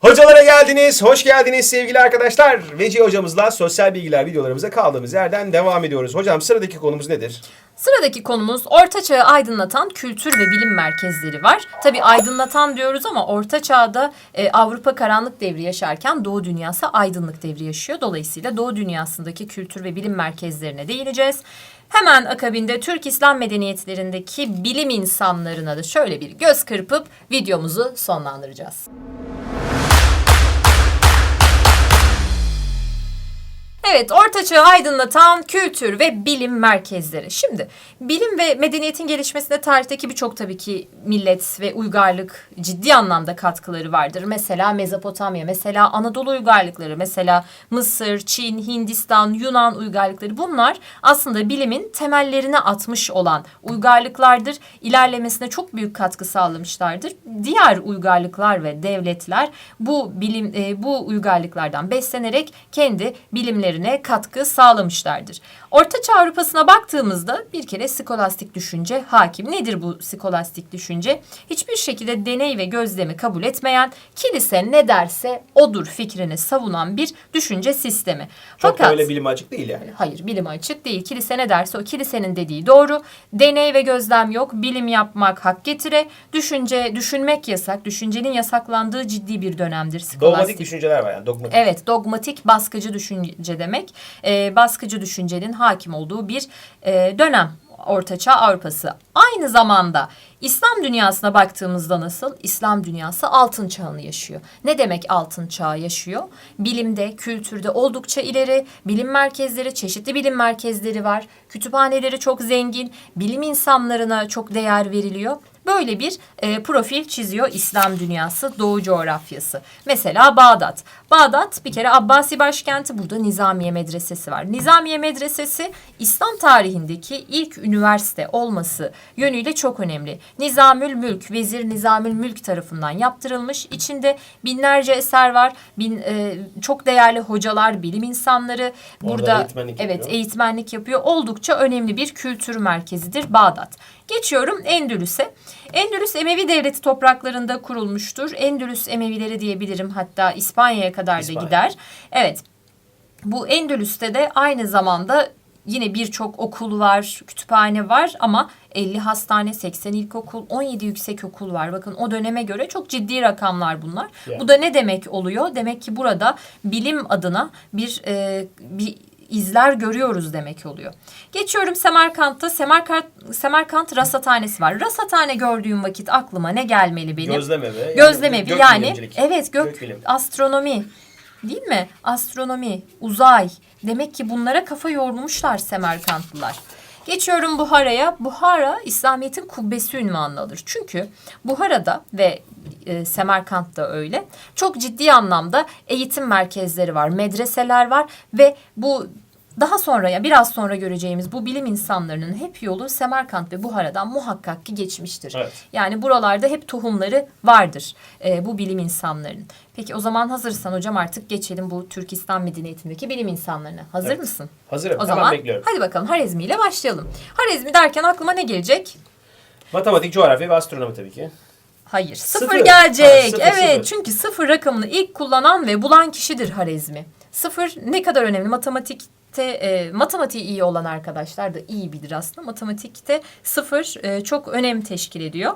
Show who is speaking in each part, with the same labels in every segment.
Speaker 1: Hocalara geldiniz, hoş geldiniz sevgili arkadaşlar. Veci hocamızla sosyal bilgiler videolarımıza kaldığımız yerden devam ediyoruz. Hocam sıradaki konumuz nedir?
Speaker 2: Sıradaki konumuz Orta Çağ'ı aydınlatan kültür ve bilim merkezleri var. Tabi aydınlatan diyoruz ama Orta Çağ'da e, Avrupa karanlık devri yaşarken Doğu dünyası aydınlık devri yaşıyor. Dolayısıyla Doğu dünyasındaki kültür ve bilim merkezlerine değineceğiz. Hemen akabinde Türk İslam medeniyetlerindeki bilim insanlarına da şöyle bir göz kırpıp videomuzu sonlandıracağız. Evet, Orta Çağ'ı aydınlatan kültür ve bilim merkezleri. Şimdi bilim ve medeniyetin gelişmesine tarihteki birçok tabii ki millet ve uygarlık ciddi anlamda katkıları vardır. Mesela Mezopotamya, mesela Anadolu uygarlıkları, mesela Mısır, Çin, Hindistan, Yunan uygarlıkları bunlar aslında bilimin temellerine atmış olan uygarlıklardır. İlerlemesine çok büyük katkı sağlamışlardır. Diğer uygarlıklar ve devletler bu bilim e, bu uygarlıklardan beslenerek kendi bilimlerine katkı sağlamışlardır. Orta Çağ Avrupa'sına baktığımızda bir kere skolastik düşünce hakim. Nedir bu skolastik düşünce? Hiçbir şekilde deney ve gözlemi kabul etmeyen, kilise ne derse odur fikrini savunan bir düşünce sistemi.
Speaker 1: Çok da öyle bilime açık değil yani.
Speaker 2: Hayır bilime açık değil. Kilise ne derse o kilisenin dediği doğru. Deney ve gözlem yok. Bilim yapmak hak getire. Düşünce, düşünmek yasak. Düşüncenin yasaklandığı ciddi bir dönemdir skolastik.
Speaker 1: Dogmatik düşünceler var yani dogmatik.
Speaker 2: Evet, dogmatik baskıcı düşünce demek. Ee, baskıcı düşüncenin hakim olduğu bir e, dönem Ortaçağ Avrupası. Aynı zamanda İslam dünyasına baktığımızda nasıl? İslam dünyası altın çağını yaşıyor. Ne demek altın çağı yaşıyor? Bilimde, kültürde oldukça ileri, bilim merkezleri, çeşitli bilim merkezleri var. Kütüphaneleri çok zengin, bilim insanlarına çok değer veriliyor. Böyle bir e, profil çiziyor İslam dünyası, Doğu coğrafyası. Mesela Bağdat. Bağdat bir kere Abbasi başkenti. Burada Nizamiye Medresesi var. Nizamiye Medresesi İslam tarihindeki ilk üniversite olması yönüyle çok önemli. Nizamül Mülk, Vezir Nizamül Mülk tarafından yaptırılmış. İçinde binlerce eser var. Bin, e, çok değerli hocalar, bilim insanları
Speaker 1: Orada
Speaker 2: burada
Speaker 1: eğitmenlik
Speaker 2: evet
Speaker 1: yapıyor.
Speaker 2: eğitmenlik yapıyor. Oldukça önemli bir kültür merkezidir Bağdat. Geçiyorum Endülüs'e. Endülüs Emevi Devleti topraklarında kurulmuştur. Endülüs Emevileri diyebilirim hatta İspanya'ya kadar
Speaker 1: İspanya.
Speaker 2: da gider. Evet. Bu Endülüs'te de aynı zamanda yine birçok okul var, kütüphane var ama 50 hastane, 80 ilkokul, 17 yüksek okul var. Bakın o döneme göre çok ciddi rakamlar bunlar.
Speaker 1: Yani.
Speaker 2: Bu da ne demek oluyor? Demek ki burada bilim adına bir e, bir izler görüyoruz demek oluyor. Geçiyorum Semerkant'ta. Semerkant, Semerkant rasathanesi var. Rasathane gördüğüm vakit aklıma ne gelmeli benim?
Speaker 1: Gözlemevi. Yani
Speaker 2: Gözlemevi
Speaker 1: gök
Speaker 2: yani evet gök,
Speaker 1: Gökbilim.
Speaker 2: astronomi değil mi? Astronomi, uzay. Demek ki bunlara kafa yormuşlar Semerkantlılar. Geçiyorum Buhara'ya. Buhara İslamiyet'in kubbesi ünvanını alır. Çünkü Buhara'da ve e, Semerkant'ta öyle çok ciddi anlamda eğitim merkezleri var, medreseler var ve bu daha sonra ya biraz sonra göreceğimiz bu bilim insanlarının hep yolu Semerkant ve Buhara'dan muhakkak ki geçmiştir.
Speaker 1: Evet.
Speaker 2: Yani buralarda hep tohumları vardır e, bu bilim insanlarının. Peki o zaman hazırsan hocam artık geçelim bu Türk İslam medeniyetindeki bilim insanlarına. Hazır
Speaker 1: Evet.
Speaker 2: mısın?
Speaker 1: Hazırım.
Speaker 2: O
Speaker 1: Hemen
Speaker 2: zaman
Speaker 1: bekliyorum.
Speaker 2: hadi bakalım Harezmi ile başlayalım. Harezmi derken aklıma ne gelecek?
Speaker 1: Matematik, coğrafya ve astronomi tabii ki.
Speaker 2: Hayır. Sıfır,
Speaker 1: Sıfır.
Speaker 2: gelecek.
Speaker 1: Ha, sıfır,
Speaker 2: evet.
Speaker 1: sıfır.
Speaker 2: Çünkü sıfır rakamını ilk kullanan ve bulan kişidir Harezmi. Sıfır ne kadar önemli? Matematikte e, matematiği iyi olan arkadaşlar da iyi bilir aslında. Matematikte sıfır e, çok önem teşkil ediyor.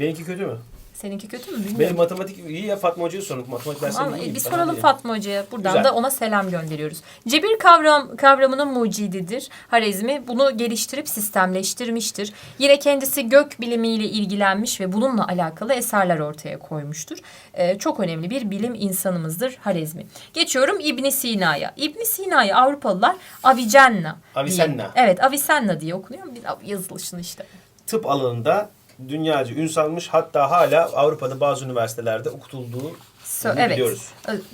Speaker 1: Benimki kötü mü?
Speaker 2: Seninki kötü mü bilmiyorum.
Speaker 1: Benim matematik iyi ya Fatma Hoca'ya sorun. Matematik dersleri
Speaker 2: Ama
Speaker 1: iyi.
Speaker 2: bir
Speaker 1: Ben
Speaker 2: soralım
Speaker 1: değilim.
Speaker 2: Fatma Hoca'ya. Buradan
Speaker 1: Güzel.
Speaker 2: da ona selam gönderiyoruz. Cebir kavram, kavramının mucididir. Harezmi bunu geliştirip sistemleştirmiştir. Yine kendisi gök bilimiyle ilgilenmiş ve bununla alakalı eserler ortaya koymuştur. Ee, çok önemli bir bilim insanımızdır Harezmi. Geçiyorum İbn Sina'ya. İbn Sina'yı Avrupalılar Avicenna
Speaker 1: Avicenna.
Speaker 2: diye. Evet Avicenna diye okunuyor. Bir yazılışını işte.
Speaker 1: Tıp alanında dünyaca ün salmış hatta hala Avrupa'da bazı üniversitelerde okutulduğu Bunu
Speaker 2: evet,
Speaker 1: biliyoruz.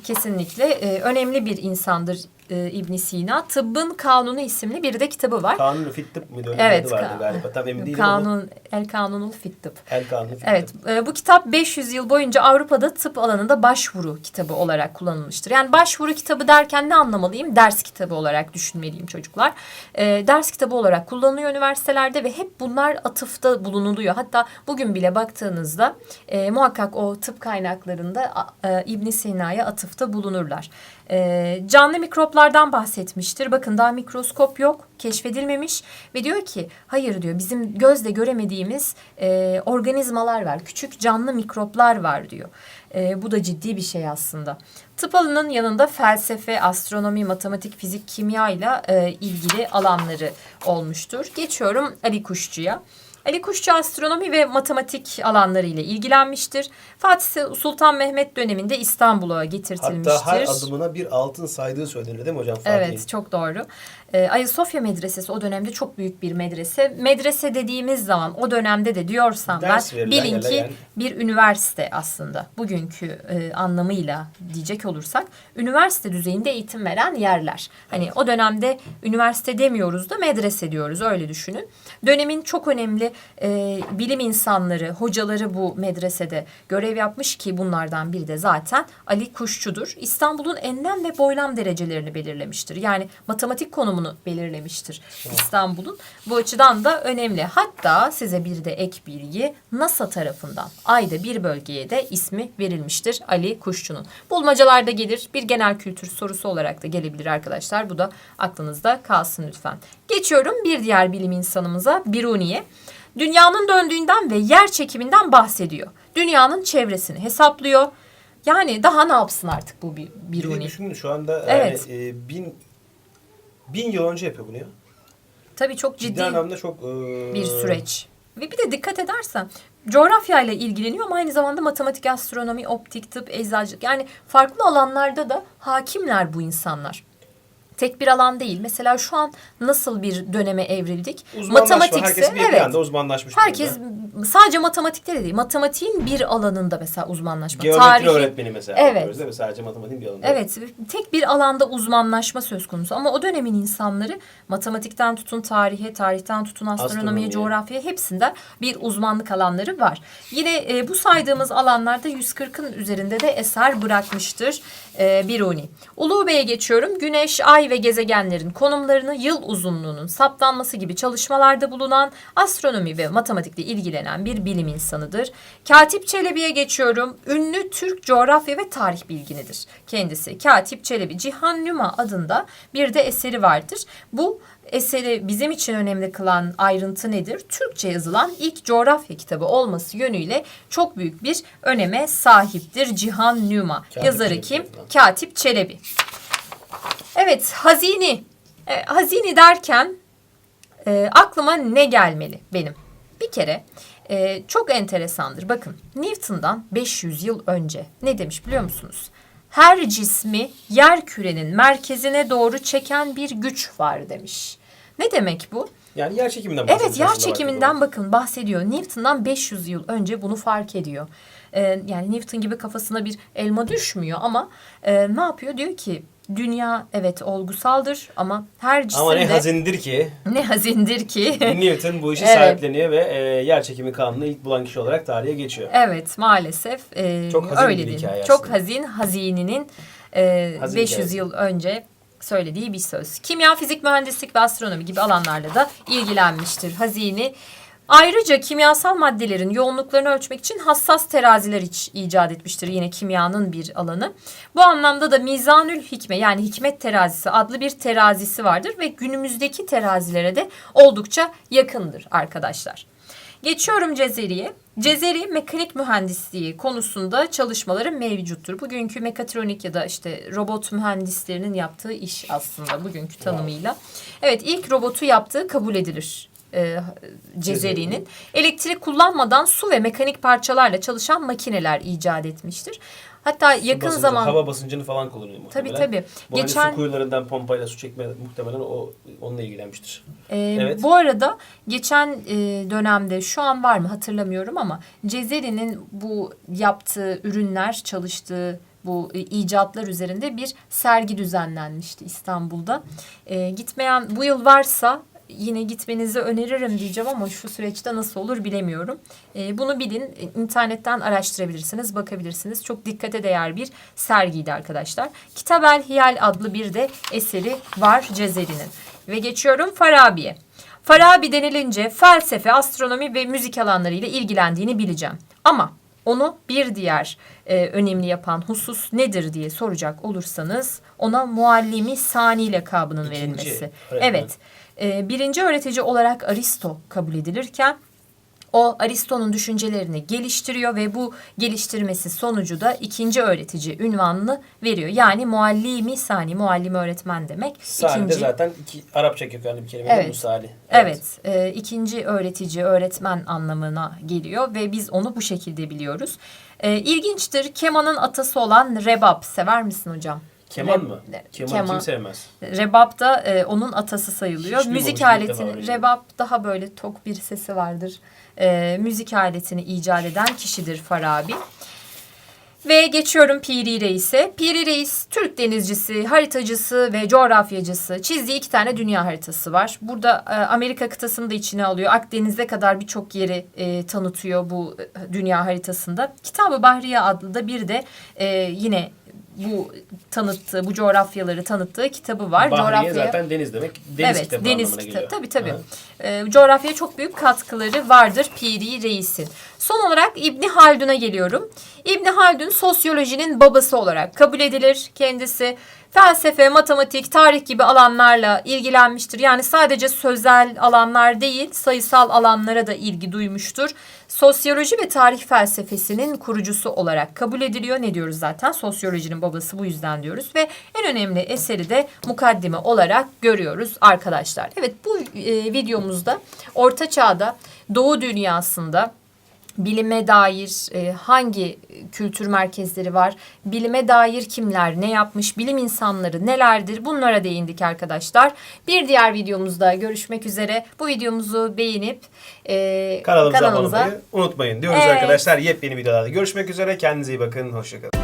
Speaker 2: Kesinlikle Ee, önemli bir insandır e, İbn Sina. Tıbbın Kanunu isimli bir de kitabı var.
Speaker 1: Kanun fit tıp mıydı? Öyle
Speaker 2: Evet,
Speaker 1: vardı galiba. Tam emin değilim ama.
Speaker 2: Kanun, El Kanunul Fit Tıp.
Speaker 1: El kanunu fit
Speaker 2: Evet, e, bu kitap 500 yıl boyunca Avrupa'da tıp alanında başvuru kitabı olarak kullanılmıştır. Yani başvuru kitabı derken ne anlamalıyım? Ders kitabı olarak düşünmeliyim çocuklar. E, ders kitabı olarak kullanılıyor üniversitelerde ve hep bunlar atıfta bulunuluyor. Hatta bugün bile baktığınızda e, muhakkak o tıp kaynaklarında e, İbn Sina'ya atıfta bulunurlar. E, canlı mikroplardan bahsetmiştir. Bakın daha mikroskop yok, keşfedilmemiş ve diyor ki hayır diyor bizim gözle göremediğimiz e, organizmalar var, küçük canlı mikroplar var diyor. E, bu da ciddi bir şey aslında. Tıp yanında felsefe, astronomi, matematik, fizik, kimya ile e, ilgili alanları olmuştur. Geçiyorum Ali Kuşçu'ya. Ali Kuşçu astronomi ve matematik alanları ile ilgilenmiştir. Fatih Sultan Mehmet döneminde İstanbul'a getirtilmiştir.
Speaker 1: Hatta her adımına bir altın saydığı söylenir değil mi hocam? Fatih'in?
Speaker 2: Evet çok doğru. Ee, Ayasofya Medresesi o dönemde çok büyük bir medrese. Medrese dediğimiz zaman o dönemde de diyorsam ben
Speaker 1: Ders verilen
Speaker 2: bilin ki
Speaker 1: yani.
Speaker 2: bir üniversite aslında. Bugünkü e, anlamıyla diyecek olursak üniversite düzeyinde eğitim veren yerler. Hani o dönemde üniversite demiyoruz da medrese diyoruz öyle düşünün. Dönemin çok önemli e, bilim insanları, hocaları bu medresede görev yapmış ki bunlardan biri de zaten Ali Kuşçu'dur. İstanbul'un enlem ve boylam derecelerini belirlemiştir. Yani matematik konumunu belirlemiştir İstanbul'un. Bu açıdan da önemli. Hatta size bir de ek bilgi NASA tarafından ayda bir bölgeye de ismi verilmiştir Ali Kuşçu'nun. Bulmacalarda gelir bir genel kültür sorusu olarak da gelebilir arkadaşlar. Bu da aklınızda kalsın lütfen. Geçiyorum bir diğer bilim insanımıza Biruni'ye. Dünyanın döndüğünden ve yer çekiminden bahsediyor. Dünyanın çevresini hesaplıyor. Yani daha ne yapsın artık bu bir Biruni?
Speaker 1: düşünün şu anda
Speaker 2: Evet.
Speaker 1: yani, e, bin, bin yıl önce yapıyor bunu ya.
Speaker 2: Tabii çok
Speaker 1: Ciddi,
Speaker 2: ciddi
Speaker 1: anlamda çok... e,
Speaker 2: bir süreç. Ve bir de dikkat edersen coğrafyayla ilgileniyor ama aynı zamanda matematik, astronomi, optik, tıp, eczacılık yani farklı alanlarda da hakimler bu insanlar. Tek bir alan değil. Mesela şu an nasıl bir döneme evrildik?
Speaker 1: Uzmanlaşma. Herkes bir,
Speaker 2: evet.
Speaker 1: uzmanlaşmış.
Speaker 2: Herkes. Sadece matematikte de değil. Matematiğin bir alanında mesela uzmanlaşma.
Speaker 1: Geometri
Speaker 2: Tarihi,
Speaker 1: öğretmeni mesela.
Speaker 2: Evet.
Speaker 1: Değil mi? Sadece matematiğin bir alanında.
Speaker 2: Evet, tek bir alanda uzmanlaşma söz konusu. Ama o dönemin insanları matematikten tutun tarihe, tarihten tutun astronomiye,
Speaker 1: Astronomiye.
Speaker 2: coğrafyaya hepsinde bir uzmanlık alanları var. Yine e, bu saydığımız alanlarda 140'ın üzerinde de eser bırakmıştır e, Biruni. Ulu Bey'e geçiyorum. Güneş, ay ve gezegenlerin konumlarını, yıl uzunluğunun saptanması gibi çalışmalarda bulunan astronomi ve matematikle ilgilenen bir bilim insanıdır. Katip Çelebi'ye geçiyorum. Ünlü Türk coğrafya ve tarih bilginidir kendisi. Katip Çelebi Cihan Nüma adında bir de eseri vardır. Bu eseri bizim için önemli kılan ayrıntı nedir? Türkçe yazılan ilk coğrafya kitabı olması yönüyle çok büyük bir öneme sahiptir Cihan Nüma.
Speaker 1: Katip
Speaker 2: Yazarı
Speaker 1: Çelebi
Speaker 2: kim? Katip Çelebi. Evet, hazini. E, hazini derken e, aklıma ne gelmeli benim? Bir kere e, çok enteresandır. Bakın Newton'dan 500 yıl önce ne demiş biliyor musunuz? Her cismi yer kürenin merkezine doğru çeken bir güç var demiş. Ne demek bu?
Speaker 1: Yani yer çekiminden
Speaker 2: Evet
Speaker 1: bahsediyoruz
Speaker 2: yer çekiminden bakın bahsediyor. Newton'dan 500 yıl önce bunu fark ediyor. Ee, yani Newton gibi kafasına bir elma düşmüyor ama e, ne yapıyor? Diyor ki dünya evet olgusaldır ama her
Speaker 1: zaman. Ama ne
Speaker 2: cisimde
Speaker 1: hazindir ki
Speaker 2: ne hazindir ki.
Speaker 1: Newton bu işi
Speaker 2: Evet.
Speaker 1: sahipleniyor ve e, yer çekimi kanunu ilk bulan kişi olarak tarihe geçiyor.
Speaker 2: evet maalesef e,
Speaker 1: Çok hazin
Speaker 2: öyle
Speaker 1: bir
Speaker 2: değil.
Speaker 1: hikaye
Speaker 2: Çok hazin hazininin e,
Speaker 1: Hazin
Speaker 2: 500
Speaker 1: hikayesi.
Speaker 2: yıl önce söylediği bir söz. Kimya, fizik, mühendislik ve astronomi gibi alanlarla da ilgilenmiştir Hazini. Ayrıca kimyasal maddelerin yoğunluklarını ölçmek için hassas teraziler iç, icat etmiştir. Yine kimyanın bir alanı. Bu anlamda da Mizanül Hikme yani hikmet terazisi adlı bir terazisi vardır ve günümüzdeki terazilere de oldukça yakındır arkadaşlar. Geçiyorum Cezeri'ye. Cezeri mekanik mühendisliği konusunda çalışmaları mevcuttur. Bugünkü mekatronik ya da işte robot mühendislerinin yaptığı iş aslında bugünkü tanımıyla. Evet ilk robotu yaptığı kabul edilir. E, Cezeri'nin elektrik kullanmadan su ve mekanik parçalarla çalışan makineler icat etmiştir. Hatta yakın
Speaker 1: basıncı,
Speaker 2: zaman
Speaker 1: Hava basıncını falan kullanıyor
Speaker 2: tabii
Speaker 1: muhtemelen.
Speaker 2: tabii
Speaker 1: Bu hani
Speaker 2: geçen
Speaker 1: su kuyularından pompayla su çekme muhtemelen o onunla ilgilenmiştir.
Speaker 2: Ee,
Speaker 1: Evet.
Speaker 2: Bu arada geçen e, dönemde şu an var mı hatırlamıyorum ama Cezeri'nin bu yaptığı ürünler, çalıştığı bu e, icatlar üzerinde bir sergi düzenlenmişti İstanbul'da. E, gitmeyen bu yıl varsa yine gitmenizi öneririm diyeceğim ama şu süreçte nasıl olur bilemiyorum. E, bunu bilin, e, internetten araştırabilirsiniz, bakabilirsiniz. Çok dikkate değer bir sergiydi arkadaşlar. Kitabel Hiyal adlı bir de eseri var Cezeri'nin. Ve geçiyorum Farabi'ye. Farabi denilince felsefe, astronomi ve müzik alanlarıyla ilgilendiğini bileceğim. Ama onu bir diğer e, önemli yapan husus nedir diye soracak olursanız ona muallimi sani lakabının
Speaker 1: İkinci
Speaker 2: verilmesi.
Speaker 1: öğretmen.
Speaker 2: Evet. E, birinci öğretici olarak Aristo kabul edilirken o Aristo'nun düşüncelerini geliştiriyor ve bu geliştirmesi sonucu da ikinci öğretici ünvanını veriyor. Yani muallimi sani, muallim öğretmen demek.
Speaker 3: Sani de
Speaker 2: İkinci-
Speaker 3: zaten iki Arapça kökenli bir kelime
Speaker 2: Evet.
Speaker 3: Musali?
Speaker 2: Evet, e, ikinci öğretici, öğretmen anlamına geliyor ve biz onu bu şekilde biliyoruz. E, ilginçtir, kemanın atası olan rebap. Sever misin hocam?
Speaker 3: Keman mı? Keman,
Speaker 2: keman.
Speaker 3: kim sevmez?
Speaker 2: Rebap da e, onun atası sayılıyor.
Speaker 3: Hiç
Speaker 2: müzik aletini, rebap daha böyle tok bir sesi vardır. E, müzik aletini icat eden kişidir Farabi. Ve geçiyorum Piri Reis'e. Piri Reis Türk denizcisi, haritacısı ve coğrafyacısı. Çizdiği iki tane dünya haritası var. Burada e, Amerika kıtasını da içine alıyor. Akdeniz'e kadar birçok yeri e, tanıtıyor bu e, dünya haritasında. Kitabı Bahriye adlı da bir de e, yine bu tanıttığı, bu coğrafyaları tanıttığı kitabı var.
Speaker 3: Bahriye zaten deniz demek. Deniz
Speaker 2: evet,
Speaker 3: kitabı
Speaker 2: deniz kitabı.
Speaker 3: geliyor.
Speaker 2: Tabii tabii. Ee, coğrafyaya çok büyük katkıları vardır Piri Reis'in. Son olarak İbni Haldun'a geliyorum. İbni Haldun sosyolojinin babası olarak kabul edilir. Kendisi felsefe, matematik, tarih gibi alanlarla ilgilenmiştir. Yani sadece sözel alanlar değil, sayısal alanlara da ilgi duymuştur. Sosyoloji ve tarih felsefesinin kurucusu olarak kabul ediliyor. Ne diyoruz zaten? Sosyolojinin babası bu yüzden diyoruz ve en önemli eseri de mukaddime olarak görüyoruz arkadaşlar. Evet bu e, videomuzda Orta Çağ'da Doğu dünyasında bilime dair e, hangi kültür merkezleri var, bilime dair kimler ne yapmış, bilim insanları nelerdir bunlara değindik arkadaşlar. Bir diğer videomuzda görüşmek üzere. Bu videomuzu beğenip e,
Speaker 1: Kanalımıza, abone
Speaker 2: kanalımıza
Speaker 1: olmayı unutmayın diyoruz
Speaker 2: Evet.
Speaker 1: arkadaşlar. Yepyeni videolarda görüşmek üzere. Kendinize iyi bakın. Hoşçakalın.